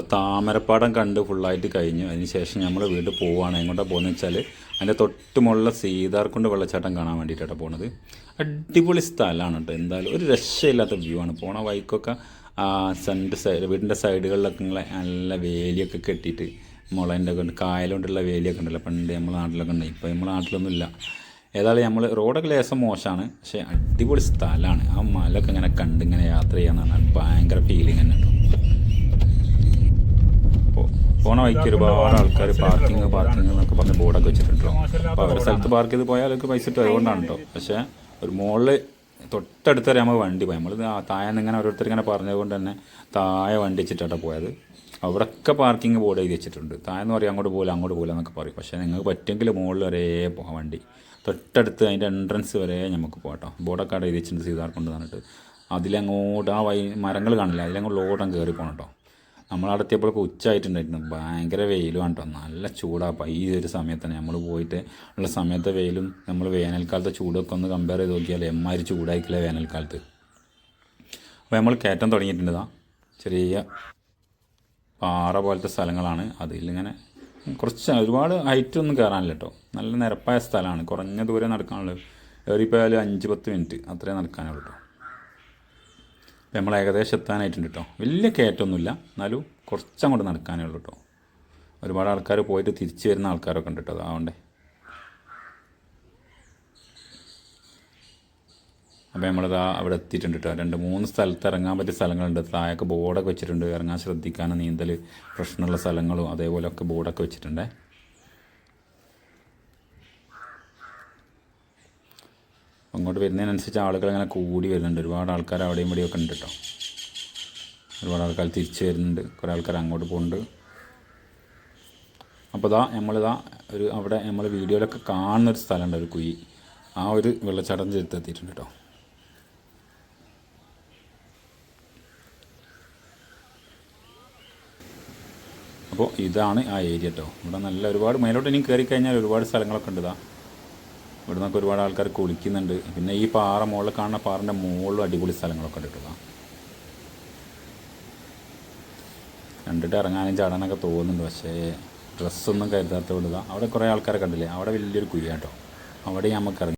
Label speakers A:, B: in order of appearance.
A: അപ്പോൾ താമരപ്പാടം കണ്ട് ഫുള്ളായിട്ട് കഴിഞ്ഞു. അതിന് ശേഷം നമ്മൾ വീട്ടിൽ പോവുകയാണ് എങ്ങോട്ടാണ് പോകുന്നത് വെച്ചാൽ അതിന്റെ തൊട്ട് മുകളിലെ സീതാർക്കുണ്ട് വെള്ളച്ചാട്ടം കാണാൻ വേണ്ടിയിട്ടാണ് പോണത്. അടിപൊളി സ്ഥലമാണ് കേട്ടോ. എന്തായാലും ഒരു രക്ഷയില്ലാത്ത വ്യൂ ആണ്. പോണ വൈക്കൊക്കെ സണ്ട് സൈഡ് വീടിന്റെ സൈഡുകളിലൊക്കെ ഇങ്ങനെ നല്ല വേലിയൊക്കെ കെട്ടിയിട്ട് മുളന്റെ കൊണ്ട് കായലുകൊണ്ടുള്ള വേലിയൊക്കെ ഉണ്ടല്ലോ. പണ്ട് നമ്മുടെ നാട്ടിലൊക്കെ ഉണ്ട്. ഇപ്പോൾ നമ്മുടെ നാട്ടിലൊന്നും ഇല്ല. ഏതായാലും നമ്മൾ റോഡൊക്കെ ലേശം മോശമാണ് പക്ഷേ അടിപൊളി സ്ഥലമാണ് ആ മലയൊക്കെ ഇങ്ങനെ കണ്ട് ഇങ്ങനെ യാത്ര ചെയ്യാന്ന് പറഞ്ഞാൽ ഭയങ്കര ഫീലിംഗ് തന്നെ കേട്ടോ. പോണ വഴിക്ക് ഒരുപാട് ആൾക്കാർ പാർക്കിംഗ് പാർക്കിംഗ് എന്നൊക്കെ പറഞ്ഞ് ബോർഡൊക്കെ വെച്ചിട്ടുണ്ടല്ലോ. അപ്പോൾ അവരുടെ സ്ഥലത്ത് പാർക്ക് ചെയ്ത് പോയാൽ അവർക്ക് പൈസ ഇട്ട് അതുകൊണ്ടാണ് കേട്ടോ പക്ഷേ ഒരു മുകളിൽ തൊട്ടടുത്ത് വരെ നമുക്ക് വണ്ടി പോയി. നമ്മൾ താഴെ ഇങ്ങനെ ഓരോരുത്തർ ഇങ്ങനെ പറഞ്ഞതുകൊണ്ട് തന്നെ താഴെ വണ്ടി വെച്ചിട്ടാണ് പോയത്. അവിടെയൊക്കെ പാർക്കിംഗ് ബോർഡ് എഴുതി വെച്ചിട്ടുണ്ട്. താഴെ എന്ന് പറയും അങ്ങോട്ട് പോകില്ല അങ്ങോട്ട് പോകില്ല എന്നൊക്കെ പറയും. പക്ഷേ നിങ്ങൾക്ക് പറ്റുമെങ്കിൽ മുകളിൽ ഒരേ പോകാം വണ്ടി. തൊട്ടടുത്ത് അതിന്റെ എൻട്രൻസ് വരെ നമുക്ക് പോകട്ടോ ബോർഡൊക്കെ അവിടെ എഴുതി വെച്ചിട്ടുണ്ട് സീതാർ കൊണ്ട് തന്നിട്ട് അതിലങ്ങോട്ട് ആ വൈ മരങ്ങൾ കാണില്ല? അതിലങ്ങോട്ട് ലോഡം കയറി പോകണം കേട്ടോ നമ്മളവിടെത്തിയപ്പോഴൊക്കെ ഉച്ചയായിട്ടുണ്ടായിരുന്നു. ഭയങ്കര വെയിലുമാണ് കേട്ടോ നല്ല ചൂടാണ് ഈ ഒരു സമയത്ത് തന്നെ നമ്മൾ പോയിട്ട് ഉള്ള സമയത്തെ വെയിലും നമ്മൾ വേനൽക്കാലത്തെ ചൂടൊക്കെ ഒന്ന് കമ്പയർ ചെയ്ത് നോക്കിയാൽ എമ്മാതിരി ചൂടായിക്കില്ല വേനൽക്കാലത്ത്. അപ്പോൾ നമ്മൾ കയറ്റം തുടങ്ങിയിട്ടുണ്ട് ചെറിയ പാറ പോലത്തെ സ്ഥലങ്ങളാണ്. അതിലിങ്ങനെ കുറച്ച് ഒരുപാട് ഹൈറ്റ് ഒന്നും കയറാനില്ല കേട്ടോ നല്ല നിരപ്പായ സ്ഥലമാണ്. കുറഞ്ഞ ദൂരം നടക്കാനുള്ളത് ഏറിപ്പോയാലും അഞ്ച് പത്ത് മിനിറ്റ് അത്രേ നടക്കാനുള്ളൂ കേട്ടോ നമ്മൾ ഏകദേശം എത്താനായിട്ടുണ്ട് കേട്ടോ വലിയ കയറ്റമൊന്നുമില്ല. എന്നാലും കുറച്ചങ്ങോട്ട് നടക്കാനേ ഉള്ളൂ കേട്ടോ ഒരുപാട് ആൾക്കാർ പോയിട്ട് തിരിച്ചു വരുന്ന ആൾക്കാരൊക്കെ ഉണ്ട് കേട്ടോ അതുകൊണ്ട് അപ്പോൾ നമ്മളിതാ അവിടെ എത്തിയിട്ടുണ്ട് കേട്ടോ രണ്ട് മൂന്ന് സ്ഥലത്ത് ഇറങ്ങാൻ പറ്റിയ സ്ഥലങ്ങളുണ്ട്. താഴൊക്കെ ബോർഡൊക്കെ വെച്ചിട്ടുണ്ട്. ഇറങ്ങാൻ ശ്രദ്ധിക്കാനും നീന്തൽ പ്രശ്നമുള്ള സ്ഥലങ്ങളും അതേപോലെയൊക്കെ ബോർഡൊക്കെ വെച്ചിട്ടുണ്ടേ. അങ്ങോട്ട് വരുന്നതിനനുസരിച്ച് ആളുകൾ അങ്ങനെ കൂടി വരുന്നുണ്ട്. ഒരുപാട് ആൾക്കാർ അവിടെയും ഇവിടെയൊക്കെ ഉണ്ട് കേട്ടോ ഒരുപാട് ആൾക്കാർ തിരിച്ച് വരുന്നുണ്ട്. കുറേ ആൾക്കാർ അങ്ങോട്ട് പോകുന്നുണ്ട് അപ്പോൾ ഇതാ നമ്മളിതാ ഒരു അവിടെ നമ്മൾ വീഡിയോയിലൊക്കെ കാണുന്ന ഒരു സ്ഥലമുണ്ട് ഒരു കുഴി. ആ ഒരു വെള്ളച്ചാട്ടം ചെലുത്തെത്തിയിട്ടുണ്ട് കേട്ടോ അപ്പോൾ ഇതാണ് ആ ഏരിയ കേട്ടോ ഇവിടെ നല്ല ഒരുപാട് മേലോട്ട് ഇനി കയറി കഴിഞ്ഞാൽ ഒരുപാട് സ്ഥലങ്ങളൊക്കെ ഉണ്ട് ഇതാ ഇവിടെ നിന്നൊക്കെ ഒരുപാട് ആൾക്കാർ കുളിക്കുന്നുണ്ട്. പിന്നെ ഈ പാറ മുകളിൽ കാണുന്ന പാറിന്റെ മുകളിലും അടിപൊളി സ്ഥലങ്ങളൊക്കെ കേട്ടോ കണ്ടിട്ട് ഇറങ്ങാനും ചാടാനൊക്കെ തോന്നുന്നുണ്ട്. പക്ഷേ ഡ്രസ്സൊന്നും കരുതാത്തതുകൊണ്ട് വിടുക അവിടെ കുറേ ആൾക്കാരെ കണ്ടില്ലേ? അവിടെ വലിയൊരു കുയ്യാട്ടോ അവിടെ നമുക്ക്